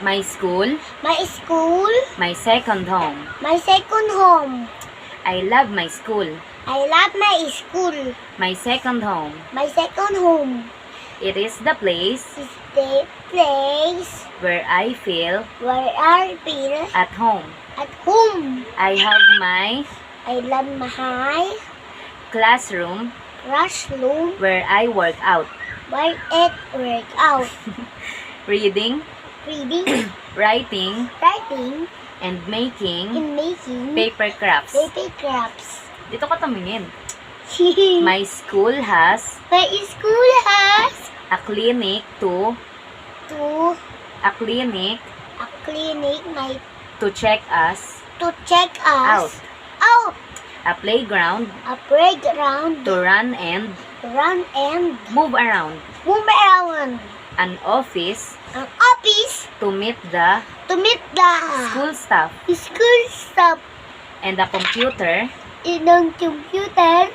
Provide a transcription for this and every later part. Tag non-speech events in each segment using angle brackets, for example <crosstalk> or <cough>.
My school, My school, my second home. my second home. I love my school, I love my school, my second home. my second home. It is the place Is the place where I feel where I feel at home. at home. I have my I love my classroom classroom where I work out. where it work out. <laughs> Reading, Reading, <coughs> writing, writing, and making and making paper crafts. paper crafts. Dito ka tumingin. my <laughs> My school has school has a clinic to to a clinic a clinic my to check us to check out. us out. A playground A playground to run and run and move around. move around. An office An office to meet the to meet the school staff. school stuff And a computer in the computer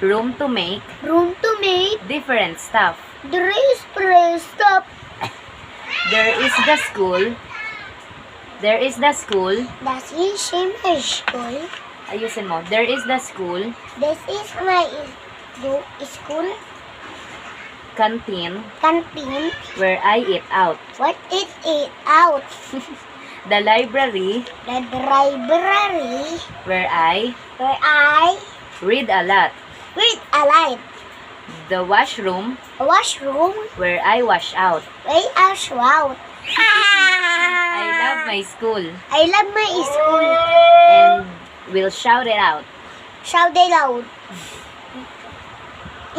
room to make room to make different stuff. the race stuff. There is the school. There is the school. That is my school. Ayusin mo. There is the school This is my is- school canteen canteen. where I eat out. What is it out? <laughs> The library The library where I where I read a lot. read a lot. The washroom A washroom where I wash out. where I shout. <laughs> I love my school I love my school. and will shout it out. Shout it out. <laughs>